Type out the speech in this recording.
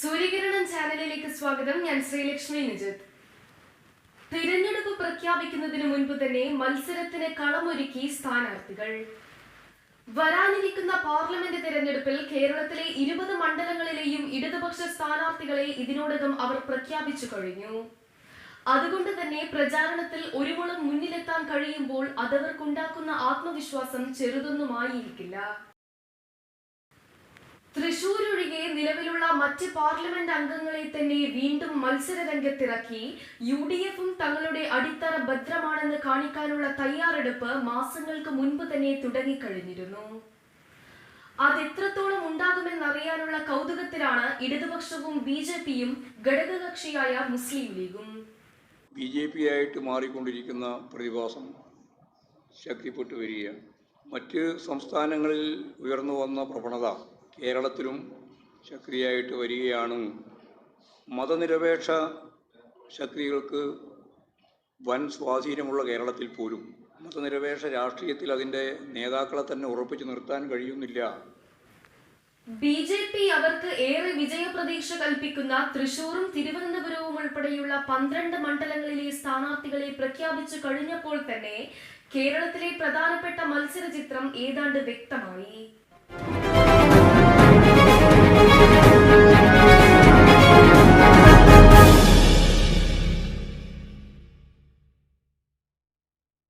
സൂര്യകിരണം ചാനലിലേക്ക് സ്വാഗതം. ഞാൻ ശ്രീലക്ഷ്മി നിജിത്. തിരഞ്ഞെടുപ്പ് പ്രഖ്യാപിക്കുന്നതിന് മുൻപ് തന്നെ മത്സരത്തിന് കളമൊരുക്കി സ്ഥാനാർത്ഥികൾ. വരാനിരിക്കുന്ന പാർലമെന്റ് തിരഞ്ഞെടുപ്പിൽ കേരളത്തിലെ ഇരുപത് മണ്ഡലങ്ങളിലെയും ഇടതുപക്ഷ സ്ഥാനാർത്ഥികളെ ഇതിനോടകം അവർ പ്രഖ്യാപിച്ചു കഴിഞ്ഞു. അതുകൊണ്ട് തന്നെ പ്രചാരണത്തിൽ ഒരു മുളം മുന്നിലെത്താൻ കഴിയുമ്പോൾ അതവർക്കുണ്ടാക്കുന്ന ആത്മവിശ്വാസം ചെറുതൊന്നുമായിരിക്കില്ല. തൃശൂർ നിലവിലുള്ള മറ്റ് പാർലമെന്റ് അംഗങ്ങളെ തന്നെ വീണ്ടും മത്സര രംഗത്തിറക്കി യു ഡി എഫും തങ്ങളുടെ അടിത്തറ ഭദ്രമാണെന്ന് കാണിക്കാനുള്ള തയ്യാറെടുപ്പ് മാസങ്ങൾക്ക് മുൻപ് തന്നെ തുടങ്ങിക്കഴിഞ്ഞിരുന്നു. അതെത്രത്തോളം ഉണ്ടാകുമെന്നറിയാനുള്ള കൗതുകത്തിലാണ് ഇടതുപക്ഷവും ബി ജെ പിയും ഘടകകക്ഷിയായ മുസ്ലിം ലീഗും. ബി ജെ പി ആയിട്ട് മാറിക്കൊണ്ടിരിക്കുന്ന പ്രതിഭാസം ശക്തിപ്പെട്ടു വരികയാണ്. മറ്റ് സംസ്ഥാനങ്ങളിൽ ഉയർന്നു വന്ന പ്രവണത കേരളത്തിലും ശക്തിയായിട്ട് വരികയാണ്. മതനിരപേക്ഷ ശക്തികൾക്ക് വൻ സ്വാധീനമുള്ള കേരളത്തിൽ പോലും മതനിരപേക്ഷ രാഷ്ട്രീയത്തിൽ അതിന്റെ നേതാക്കളെ തന്നെ ഉറപ്പിച്ചു നിർത്താൻ കഴിയുന്നില്ല. ബി ജെ പി അവർക്ക് ഏറെ വിജയപ്രതീക്ഷ കൽപ്പിക്കുന്ന തൃശൂരും തിരുവനന്തപുരവും ഉൾപ്പെടെയുള്ള പന്ത്രണ്ട് മണ്ഡലങ്ങളിലെ സ്ഥാനാർത്ഥികളെ പ്രഖ്യാപിച്ചു കഴിഞ്ഞപ്പോൾ തന്നെ കേരളത്തിലെ പ്രധാനപ്പെട്ട മത്സര ചിത്രം ഏതാണ്ട് വ്യക്തമായി.